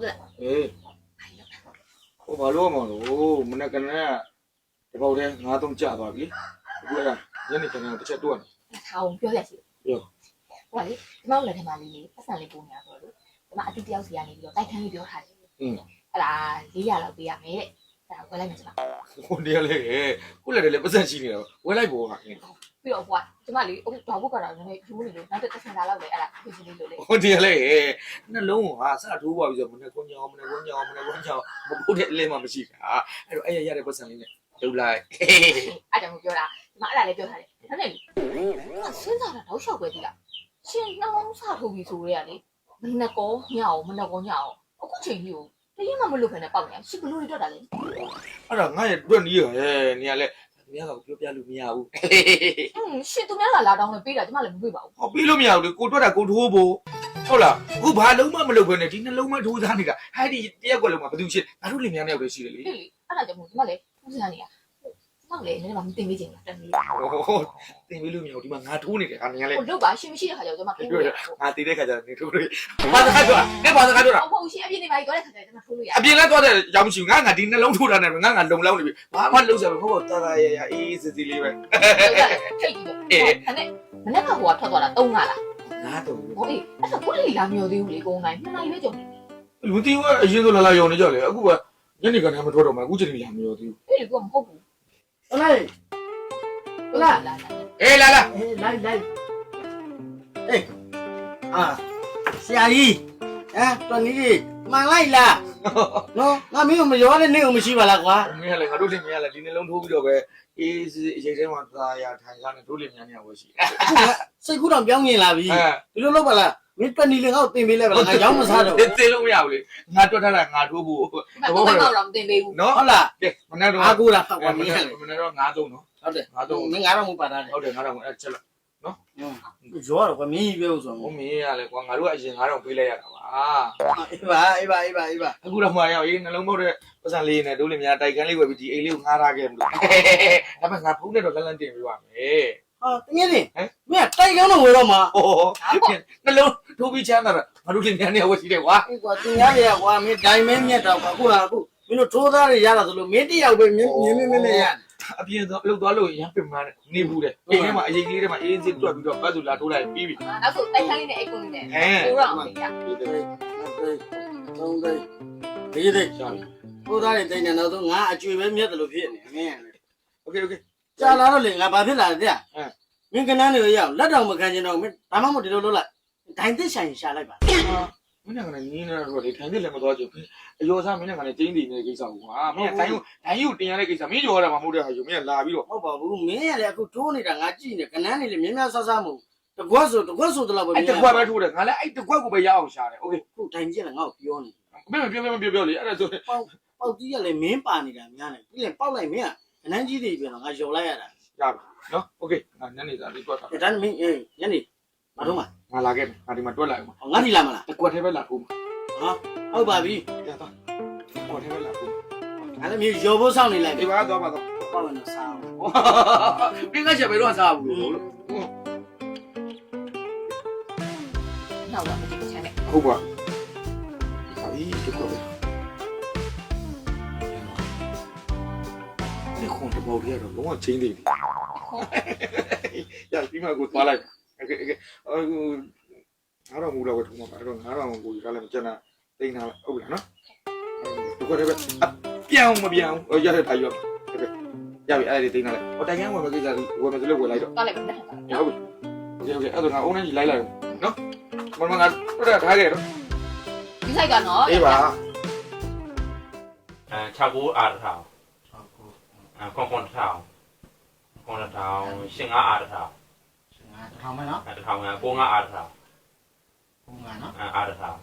ဟုတ်တယ်အေးဟိုဘာလို့မလို့မနေ့ကနေ့တပေါက်တည်းငါးသုံးကြသွားပြီအခုအဲ့ဒါညနေခဏတစ်ချက်တွက်နေထားအောင်ပြောလက်ရှိပြောဟိုကလေဒီမောင်လက်ထဲမှာလေးပတ်စံလေးပုံနေတာဆိုတော့လေဒီမှာအတူတယောက်စီကနေပြီးတော့တိုက်ခန်းလေးပြောထားတယ်อืมအဲ့ဒါ400လောက်ပေးရမယ်တဲ့အဲ့ဒါဝယ်လိုက်မယ်စပါဟိုတည်းလေခုလည်းတည်းလေပတ်စံရှိနေတာဝယ်လိုက်ပေါ်က ပြီးတော့ဟိုကဒီမှာလေအခုတော့ဘုတ်ကတော့နည်းနည်းယူနေလို့နောက်တစ်ဆက်လာလောက်လေအဲ့ဒါဖြစ်စီလေးလို့လေဟိုတည်းလေနှလုံးကစထိုးပါပြီဆိုမနေ့ကွန်ညောင်းမနေ့ကွန်ညောင်းမနေ့ကွန်ညောင်းမပုတ်တဲ့အလင်းမှမရှိတာအဲ့တော့အဲ့ရရတဲ့ပတ်စံလေးနဲ့လှုပ်လိုက်အဲ့ကြောင့်ပြောတာဒီမှာအဲ့ဒါလည်းပြောထားတယ်ဒါနဲ့လေစဉ်းစားတာတော့ရှောက်ပဲဒီလားရှင်နှောင်းစားထိုးပြီးဆိုရဲကလေမနဲ့ကောညအောင်မနဲ့ကောညအောင်အခုချိန်ကြီးကိုတရင်မှမလုပ်ဖ ೇನೆ ပေါက်နေရှစ်ဘလို့တွေတော့တာလေအဲ့ဒါငါရဲ့တွက်နီးရယ်နေရာလေ နေရာကပြောပြလို့မရဘူးอืมရှင်သူများကလာတောင်းလို့ပေးတာကျမလည်းမပေးပါဘူးဟောပြီးလို့မရဘူးလေကိုတွက်တာကိုထိုးဖို့ဟုတ်လားအခုဘာလုံးမမလုပ်ဘဲနဲ့ဒီနှလုံးမထိုးသားနေတာဟဲ့ဒီတရက်ကွက်လုံးမှာဘယ်သူရှိငါတို့လင်မြန်းတယောက်တည်းရှိတယ်လေလေလေအဲ့ဒါကြောင့်မို့ကျမလည်းပူစံနေရ ကျမလည်းနည်းနည်းမှမတင်ပေးချင်တာတမီးဟောတင်ပြီးလို့မရဘူးဒီမှာငါထိုးနေတယ်ခါနေရလေဟိုလုတ်ပါရှင်မရှိတဲ့ခါကျတော့ကျမထိုးလို့ရဟုတ်ငါတည်တဲ့ခါကျတော့နေထိုးလို့ဘာသာခါတော့နေဘာသာခါတော့ဟုတ်ရှင်အပြည့်နေပါကြီးတော့တဲ့ခါကျတော့ကျမထိုးလို့ရအပြင်ကသွားတဲ့ကြောင်မရှိဘူးငါငါဒီနှလုံးထိုးတာနဲ့ငါငါလုံလောက်နေပြီဘာမှလုံးစားမဟုတ်တာတာရရအေးစစ်စစ်လေးပဲထိတ်ပြီးတော့အဲ့နဲ့မနေ့ကဟိုကထွက်သွားတာ၃ငါလားငါတော့ဟိုအေးအဲ့ဒါကိုလေလာမျောသေးဘူးလေကုန်းတိုင်းနှစ်နိုင်ပဲကြုံနေလူတီကအရင်ဆုံးလာလာယုံနေကြလေအခုကညနေကနေမထွက်တော့မှအခုချိန်လာမရောသေးဘူးပြီလေကမဟုတ်ဘူးဟုတ် လားလာလာလာအေးလာလာအေးလိုက်လိုက်အေးအာဆရာကြီးဟမ်တော်နေကြီးမှန်လိုက်လားနော်ငါမင်းကိုမရောတဲ့နေ့ကိုမရှိပါလားကွာမင်းကလည်းငါတို့လင်မရလည်းဒီနှလုံးထိုးပြီးတော့ပဲအေးစစ်စစ်အချိန်တိုင်းမှာသာယာထိုင်စားနေတို့လင်များနေရဝရှိအခုကစိတ်ကူးတော့ပြောင်းမြင်လာပြီအဲဒီလိုလုပ်ပါလား မင်းတော်နေလေငါ့ကိုတင်ပေးလိုက်ပါလားငါရောက်မစားတော့သိလို့မရဘူးလေငါတွက်ထားတာငါထိုးဖို့ဒီမှာတော့တော့မတင်ပေးဘူးနော်ဟုတ်လားကဲမနေ့တော့အာကူတာတော့ကွာမမင်းနေ့ကလေမနေ့တော့ငါသုံးနော်ဟုတ်တယ်ငါသုံးမင်းငါတော့မပါတာလေဟုတ်တယ်ငါတော့အဲ့ချက်လိုက်ရောတော့ကွာမင်းကြီးပြောဆိုဟိုတော့မင်းရလေကွာငါတို့ကအရင်ငါတော့ပေးလိုက်ရတာပါအေးပါအေးပါအေးပါအေးပါအခုတော့မှရောက်ရေးနှလုံးပေါက်တဲ့ပတ်စံလေးနဲ့တို့လင်များတိုက်ခန်းလေးဝယ်ပြီးဒီအိမ်လေးကိုငားထားခဲ့မလို့ဒါပေမဲ့ငါဖုန်းနဲ့တော့လန်းလန်းတင်ပေးပါမယ်ဟာတကယ်လေဟမ်မင်းကတိုက်ကောင်းတော့ဝယ်တော့မှာဟောနှလုံး ထိုးပြီးချမ်းသာတာငါတို့လင်များနေဝယ်ရှိတယ်ကွာ အေးကွာတင်ရတယ်ကွာမင်းဒိုင်မင်းမြတ်တော့ကွာအခုဟာအခုမင်းတို့ထိုးသားတွေရတာဆိုလို့မင်းတယောက်ပဲမြင်းမြင်းမြင်းမြင်းရ အပြင်တော့အလုပ်သွားလို့ရမ်းပင်မနေဘူးတဲ့အိမ်ထဲမှာအရင်ကလေးထဲမှာအေးစစ်တွက်ပြီးတော့ပတ်စုလာထိုးလိုက်ပြီးပြီ နောက်ဆိုတိုက်ခန်းလေးနဲ့အိတ်ကုန်းလေးနဲ့ ဟဲ့ ကိုရောအောင်ပေးရ သုံးသိဒီဒီ ရှာပြီ ထိုးသားတွေတိတ်နေတော့ဆိုငါအကျွေပဲမြတ်တယ်လို့ဖြစ်နေမင်း โอเคโอเค ကြာလာတော့လေငါဘာဖြစ်လာလဲတဲ့ ဟမ် မင်းကနန်းတွေရောက်လက်တော်မခံချင်တော့မင်းဒါမှမဟုတ်ဒီလိုလုပ်လိုက် ဒိုင်သစ်ဆိုင်ရှာလိုက်ပါ မင်းကလည်းနင်းနေတော့လေထိုင်နေလည်းမသွားချင်ဘူးအယောစားမင်းကလည်းတင်းတည်နေတဲ့ကိစ္စကိုကွာမင်းကတိုင်းကိုတိုင်းကိုတင်ရတဲ့ကိစ္စမင်းကြောရတာမှမဟုတ်တဲ့ဟာယူမင်းကလာပြီးတော့ ဟုတ်ပါဘူးမင်းရလေအခုထိုးနေတာငါကြည့်နေကနန်းတွေလေမြင်းများဆဆမို့တကွက်ဆိုတကွက်ဆိုတလောက်ပဲ အဲ့တကွက်ပဲထိုးတယ်ငါလည်းအဲ့တကွက်ကိုပဲရအောင်ရှာတယ်โอเค ခုဒိုင်ကျက်လည်းငါ့ကိုပြောနေ မင်းမပြောပြောပြောပြောလေအဲ့ဒါဆို ပေါက်ကြီးကလည်းမင်းပါနေတာများတယ်ပြီးရင်ပေါက်လိုက်မင်းကကနန်းကြီးတွေပြန်တော့ငါယော်လိုက်ရတာ ရပြီနော်โอเคငါညနေစာလေးတွက်တာ ဒါနဲ့မင်းအေးညနေ မတော့မှာငါလာခဲ့မယ်ငါဒီမှာတွက်လိုက်အောင်ငါဒီလာမလားတကွက်ထဲပဲလာထိုးမှာဟုတ်ပါပြီရတော့ကွက်ထဲပဲလာထိုးအဲ့ဒါမျိုးယော်ဖို့စောင့်နေလိုက်ဒီပါတော့ပါတော့ပေါ့မယ်နော်စားအောင်မင်းကချက်ပဲတော့စားဘူးလို့နောက်တော့မကြည့်ချင်နဲ့ဟုတ်ပါအေးဒီကွက်ပဲဒီခွန်တဘောကြီးတော့လုံးဝချင်းသေးတယ်ရပြီးမှကိုသွားလိုက် ငါတော့ငူတော့ပဲထုံးမှာအဲ့တော့ငါတော့ကိုကြီးကလည်းမကျန်တာတိန်တာဟုတ်လားနော်ဒီကွက်ထဲပဲအပြောင်းမပြောင်းရတဲ့ထိုင်ရောရပြီအဲ့ဒီတိန်တာလေဟိုတိုင်ကန်းဝယ်မကိစ္စဝယ်မစလို့ဝယ်လိုက်တော့ဟုတ်လိုက်ပါဟုတ်ပြီဟုတ်ပြီအဲ့တော့ငါအုံးနဲ့ကြီးလိုက်လိုက်နော်မမငါတို့ကထားခဲ့တော့ဒီဆိုင်ကနော်အေးပါအဲ69အားထောင်69အဲခွန်ခွန်ထောင်ခွန်ထောင်85အားထောင် ငါထောင်မယ်နော်အဲတစ်ထောင်ကကိုငါအာတထောင်ဘုံငါနော်အဲအာတထောင်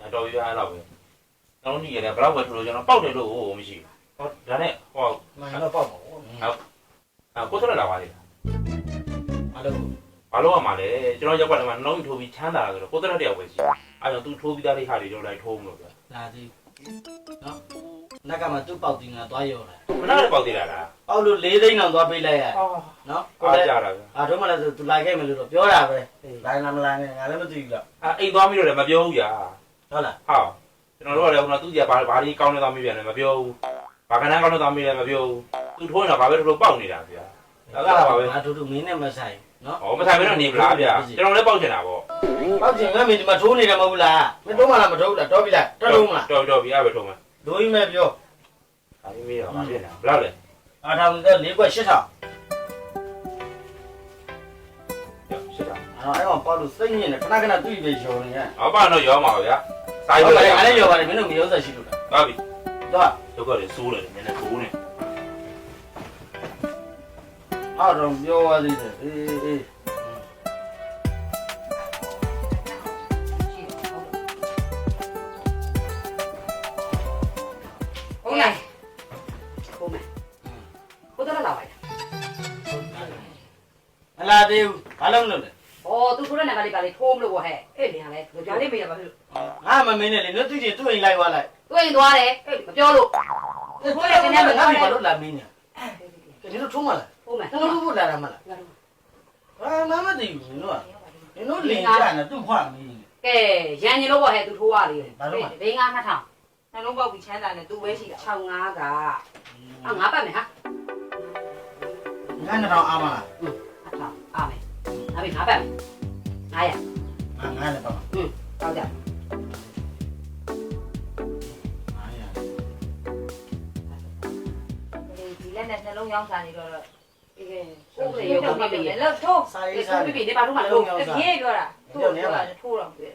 အဲတော်ပြရအဲ့တော့ပဲကျွန်တော်ညီရတယ်ဘယ်တော့ဝယ်ထလို့ကျွန်တော်ပောက်တယ်လို့ဟိုမရှိဘူးဟောဒါနဲ့ဟောနိုင်တော့ပေါ့ပေါ့အဲကိုစရလာပါလေမလုပ်ဘူးဘာလို့ရမှာလဲကျွန်တော်ရက်ကွက်ထဲမှာနှလုံးထိုးပြီးချမ်းသာတာဆိုတော့ကိုစရတယောက်ပဲရှိအဲတော့သူထိုးပြီးသားလေးဟာတွေကျွန်တော်လိုက်ထိုးမလို့ဗျဒါဒီနော်လက်ကမှသူ့ပေါက်တင်ကသွားရောလာမနာလည်းပေါက်သေးတာလားပေါက်လို့၄သိန်းတော့သွားပေးလိုက်ရအော်နော်ကိုကြတာဗျ အာတော့မှလည်းသူလိုက်ခဲ့မယ်လို့တော့ပြောတာပဲလိုင်းလားမလိုင်းနဲ့ငါလည်းမသိဘူးလားအာအိမ်သွားပြီလို့လည်းမပြောဘူးညာဟုတ်လားဟုတ်ကျွန်တော်တို့ကလည်းဟိုကသူ့ကြဘာဘာလေးကောင်းနေသားမေးပြန်လည်းမပြောဘူးဘာကနန်းကောင်းနေသားမေးလည်းမပြောဘူးသူထိုးနေတာဘာပဲထိုးလို့ပေါက်နေတာဗျာဒါကလားပါပဲငါတို့တို့မင်းနဲ့မဆိုင်နော်ဟောမဆိုင်မင်းတော့နေပလားဗျာကျွန်တော်လည်းပေါက်ချင်တာပေါ့ပေါက်ချင်ငါမင်းဒီမှာထိုးနေတယ်မဟုတ်ဘူးလားမင်းတော့မှလားမထိုးဘူးလားတော်ပြီလားတော်တော့မလားတော်တော်ပြီအဲ့ပဲထိုးမှာဒိုးကြီးမဲ့ပြောဒါလေးမေးတော့မဖြစ်နိုင်ဘူးဘယ်လောက်လဲအာထောင်က၄ခွက်၈ထောင် ဟာအဲ့ကောင်ပေါက်လို့စိတ်ညစ်နေခဏခဏသူ့ပြေရော်နေရ။ဟောပါတော့ရောမှာပါဗျာ။စာဟုတ်ရုပ်လိုတယ်က်အဲ့လည်းရောပါတယ်မင်းတို့မရောဆက်ရှိလို့လားသွားပြီသွား။ဒုက္ခတွေစိုးတယ်နည်းနည်းကိုးနေအော်တော့ပြောရသေးတယ်အေးအေးဟုတ်လားဟုတ်မယ်ဟုတ်တယ်လားပါလားဟလာသေးဘူးဘာလို့မလုပ်လဲ 都说了那个礼拜的托姆了我还，哎，两来，我家里没有吧？俺们没那里，那最近多人来过来，多人多来，不叫了。我过来今天没，俺们把路没呢。你都出门了？出门。那个不来了没了？啊，那么的有人了，人都临安了，都跑没。哎，现在你老婆还都出外了，对，临安那趟，那龙宝不简单了，都微信敲俺个，俺俺办没哈？你看那张阿妈了？嗯，阿妈，阿妹，阿妹，阿。 ကောင်းစားနေတော့တော့အေးဟုတ်တယ်ရုပ်ပြပြလောက်ထိုးရုပ်ပြပြဒီဘာလို့မလုပ်ပြေးပြောတာထိုးပြောတာထိုးတော့ပြေး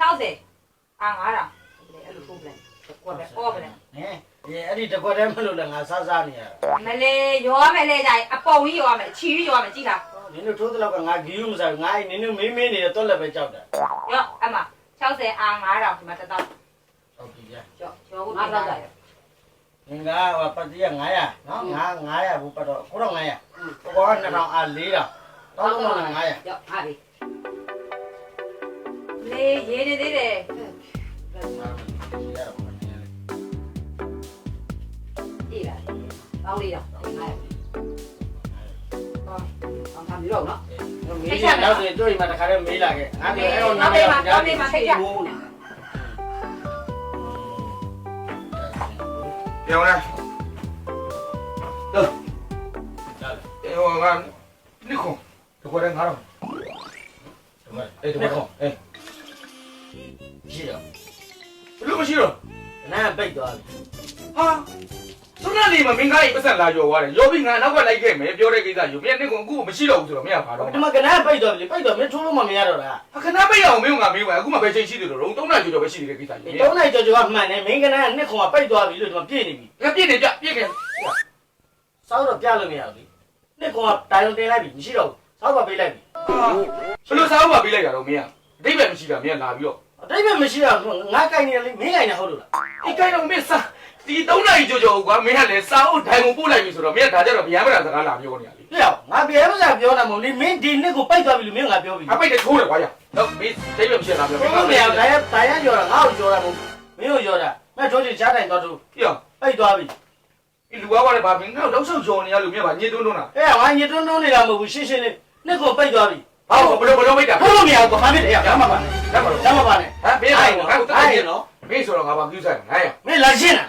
60အာ9000အဲ့လိုထိုးပြန်ကွက်ပဲအော်ပဲဟဲ့ဒီအဲ့ဒီတကွက်တည်းမလို့လည်းငါစားစားနေရမလဲရောမယ်လေကြိုင်အပုံကြီးရောမယ်အချီကြီးရောမယ်ကြည့်လားနင်တို့ထိုးတဲ့လောက်ကငါဂီယူမစားငါနင်တို့မင်းမင်းနေတော့တော်လည်းပဲကြောက်တာရောအမ60အာ9000ဒီမှာ1000ဟုတ်ပြီကြာကျော်ကျော်ဘူးပြန်လာ ငါဟိုပတ်တိရ900နော်ငါ900ဘူးပတ်တော့9500ဘောက2000အား4000တောင်းလို့900ရောက်ဟာပြီလေရေနေသေးတယ်ဒီလားပေါင်းလေးတော့900ပေါင်းပေါင်းပါမျိုးတော့နော်မေးရတော့တွေ့မှတခါတည်းမေးလာခဲ့ငါပြောအဲ့တော့နောက်ပြန်နောက်ပြန်မှာထိတ်ရဘူးနော် ပြောင်းလဲတော့အဲဟိုကနိခုတကွာတဲ့ငါတော့မအဲ့တကွာတော့အဲရှိတော့ဘလို့မရှိတော့နားပိတ်သွားပြီဟာ သူနဲ့နေမှာမင်းကားကြီးပတ်ဆက်လာကြော်သွားတယ်ရောပြီးငါနောက်ကလိုက်ခဲ့မယ်ပြောတဲ့ကိစ္စယူမင်းကနှစ်ကုန်အခုမရှိတော့ဘူးဆိုတော့မင်းကဘာတော့ဒီမှာကနားပိတ်တော့ပြီပိတ်တော့မင်းထိုးလို့မှမရတော့လားအခဏပိတ်အောင်မင်းကငါမေးပါအခုမှပဲချိန်ရှိတယ်လို့တော့၃နာရီကျော်ပဲရှိသေးတယ်ကိစ္စယူဒီ၃နာရီကျော်ကျော်ကမှန်တယ်မင်းကနားကနှစ်ကုန်ကပိတ်သွားပြီလို့ဒီမှာပြည့်နေပြီငါပြည့်နေပြပြည့်ခဲ့စောက်တော့ပြလို့မရဘူးလေနှစ်ကုန်ကတိုင်လုံးတင်လိုက်ပြီမရှိတော့ဘူးစောက်ပါပေးလိုက်ပြီဘယ်လိုစောက်ပါပေးလိုက်တာတော့မင်းကအတိတ်ပဲမရှိတာမင်းကလာပြီးတော့အတိတ်ပဲမရှိတာငါကင်နေလေမင်းကင်နေဟုတ်လို့လားအေးကင်တော့မင်းစား ဒီ၃နိုင်ကြောကြောကွာမင်းကလည်းစာအုပ်ဒိုင်ကိုပို့လိုက်ပြီဆိုတော့မင်းကဒါကြတော့ဗျာမရာစကားလာပြောနေရလေလေငါဘယ်မှမပြောနိုင်မလို့လေမင်းဒီနှစ်ကိုပိုက်သွားပြီလို့မင်းကငါပြောပြီအပိတ်တထိုးတယ်ကွာရတော့မင်းတိတ်ပြဖြစ်လာပြောဟုတ်တယ်ငါရတိုင်ရရောတာငါ့ကိုရောတာမဟုတ်မင်းကိုရောတာမင်းတို့ချင်ချားတိုင်တော့သူပြောပိတ်သွားပြီဒီလူကားကလည်းဗာမင်းကတော့လောက်ဆောက်ကြောနေရလို့မင်းကညစ်တွန်းတွန်းတာအဲငါညစ်တွန်းတွန်းနေတာမဟုတ်ဘူးရှင်းရှင်းလေးနှစ်ကိုပိတ်သွားပြီဘာလို့ဘလို့ဘလို့ပိတ်တာဘလို့မရဘူးဘာဖြစ်လဲရမှာပါရမှာပါရမှာပါနဲ့ဟမ်ဘေးဟိုငါ့ကိုတတ်တယ်နော်ဘေးဆိုတော့ငါဘာမပြုဆိုင်နိုင်ရမင်းလာရှင်းလား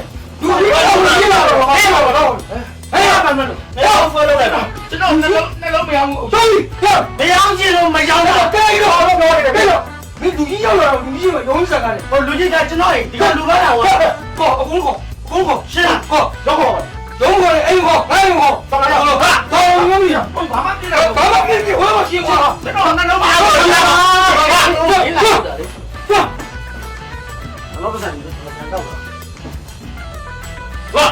ဆက်ကားတယ်ဟောလူကြီးကကျွန်တော်ဒီကလူကားတာဟောကောအကုန်ကောအကုန်ကောရှင်းလားဟောတော့ကောလုံးကောအိမ်ကောအိမ်ကောတော်လာတော့ဟာတော်ရုံးကြီးဘာမှပြတော့ဘာမှပြပြဝဲမရှိဘူးကျွန်တော်နှလုံးမရောဘူးဟာဟာလောပစံဒီတော့ဟာ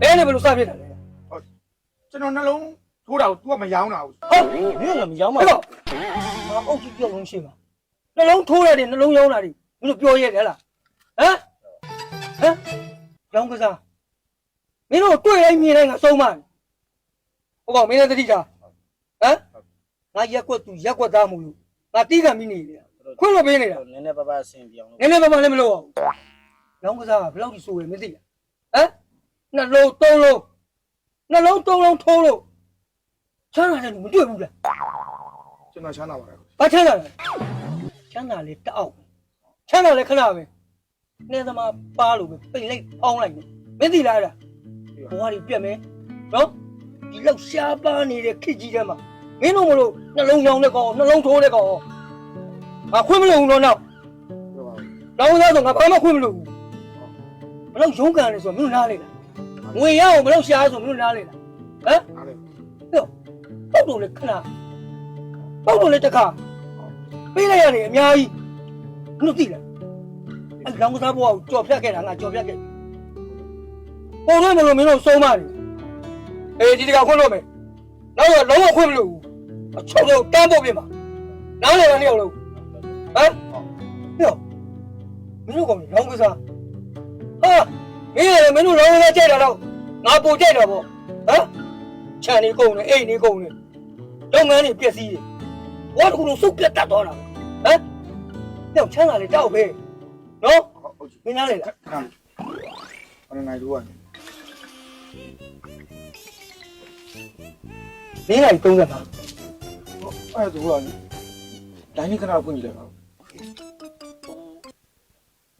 အဲ့နဲ့ဘယ်လိုစပြစ်တာလဲကျွန်တော်နှလုံးထိုးတာကို तू ကမရောင်းတာဘူးဟုတ်မင်းကမရောင်းပါဘူးငါအုတ်ကြီးပြောလုံးရှိမှာ နှလုံးထိုးရတယ်နှလုံးရောင်းတာဒီမင်းတို့ပြောရတယ်ဟလားဟမ်ဟမ်ရောင်းကစားမင်းတို့တွေ့တိုင်းမြင်တိုင်းငါဆုံးမဟုတ်ကောမင်းလည်းတတိတာဟမ်ငါရက်ကွက်သူရက်ကွက်သားမို့လို့ငါတီးခံပြီးနေနေတာခွင့်လို့ပေးနေတာနည်းနည်းပါးပါးအဆင်ပြောင်းလို့နည်းနည်းပါးပါးလည်းမလုပ်အောင်လောင်းကစားကဘယ်လောက်ကြီးစိုးရမသိလားဟမ်နှလုံးသုံးလုံးနှလုံးသုံးလုံးထိုးလို့ချမ်းသာတယ်လို့မတွေ့ဘူးလားကျွန်တော်ချမ်းသာပါတယ်ဘာချမ်းသာလဲ ချမ်းသာလေတအောက်ချမ်းသာလေခဏပဲနေသမားပါလို့ပဲပိတ်လိုက်အောင်းလိုက်နေမသိလားအဲ့ဒါဘဝကြီးပြက်မယ်နော်ဒီလောက်ရှားပါနေတဲ့ခစ်ကြီးထဲမှာမင်းတို့မလို့နှလုံးရောင်တဲ့ကောင်နှလုံးထိုးတဲ့ကောင်ငါခွင့်မလို့ဘူးတော့နောက်ပြောပါဦးလောင်းသားဆိုငါဘာမှခွင့်မလို့ဘူးဘယ်လောက်ရုန်းကန်လဲဆိုတော့မင်းတို့နားလေလားငွေရအောင်ဘယ်လောက်ရှားဆိုမင်းတို့နားလေလားဟမ်အားလည်းပုတ်တော့လေခဏပုတ်တော့လေတစ်ခါ ပေးလိုက်ရတယ်အများကြီးမင်းတို့သိလားအဲ့လောင်းကစားဘွားကိုကြော်ဖြတ်ခဲ့တာငါကြော်ဖြတ်ခဲ့ပုံတော့မလို့မင်းတို့စုံးမနေအေးဒီတကခွင့်လို့မယ်နောက်တော့လုံးဝခွင့်မလို့ဘူးအချုပ်တော့တန်းပုတ်ပြင်ပါနားလေပါနေအောင်လို့ဟမ်ဟေ့မင်းတို့ကောင်လောင်းကစားဟာမင်းရမင်းတို့လောင်းကစားကြိုက်တာတော့ငါပိုကြိုက်တာပေါ့ဟမ်ခြံနေကုန်နေအိတ်နေကုန်နေလုပ်ငန်းတွေပျက်စီးတယ်ဘာတခုလုံးစုပ်ပြတ်တတ်သွားတာ ဟမ်တော့ချမ်းသာလေတောက်ပဲနော်ဟုတ်ကြည့်မင်းနားလေလားခဏဘယ်နိုင်လို့ကနေမင်းက30ပါအဲ့ဒါကတိုင်းနေခဏဖွင့်ကြည့်လိုက်ပါ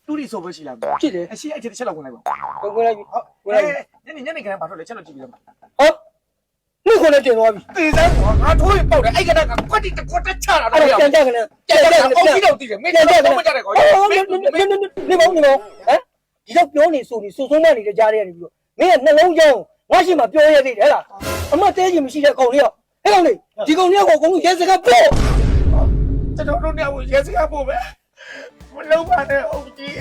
တူရီဆိုပဲရှိလားဖြစ်တယ်အရှိအဲ့ချက်တစ်ချက်လောက်ဝင်လိုက်ပါကိုကိုလိုက်ပြီဟုတ်ကိုလိုက်ပြီညနေညနေခဏဘာလို့လဲချက်လို့ကြည့်ပြီးတော့ဟောနှုတ် ခွန်းနဲ့တင်သွားပြီ တေးစမ်းကွာငါထိုးရင်ပေါက်တယ်အဲ့ကတည်းကကွက်တိတကွက်တချတာ အဲ့ဒါပြန်ကြကနဲ့ပြန်ကြကနဲ့ အော် ပြန် ကြီးတော့တည်တယ်မင်း ပြန်ကြက တော့ နဲ့ မကြတဲ့ကော ဟောနေနေနေနေမောင်းနေမောင်းဟမ်ဒီတော့ပြောနေဆိုနေစုံစုံမနေတဲ့ကြားရနေပြီးတော့မင်းကနှလုံးကြောင်းငါရှိမှပြောရသေးတယ်ဟဲ့လားအမတဲကြီးမရှိတဲ့ကောင်လေးရောဟဲ့ကောင်လေးဒီကောင်လေးကိုအကုန်လုံးရဲစကားပို့ ကျွန်တော်တို့เนี่ยရဲစကားပို့ပဲမလုံးပါနဲ့ဟုတ်ကြီး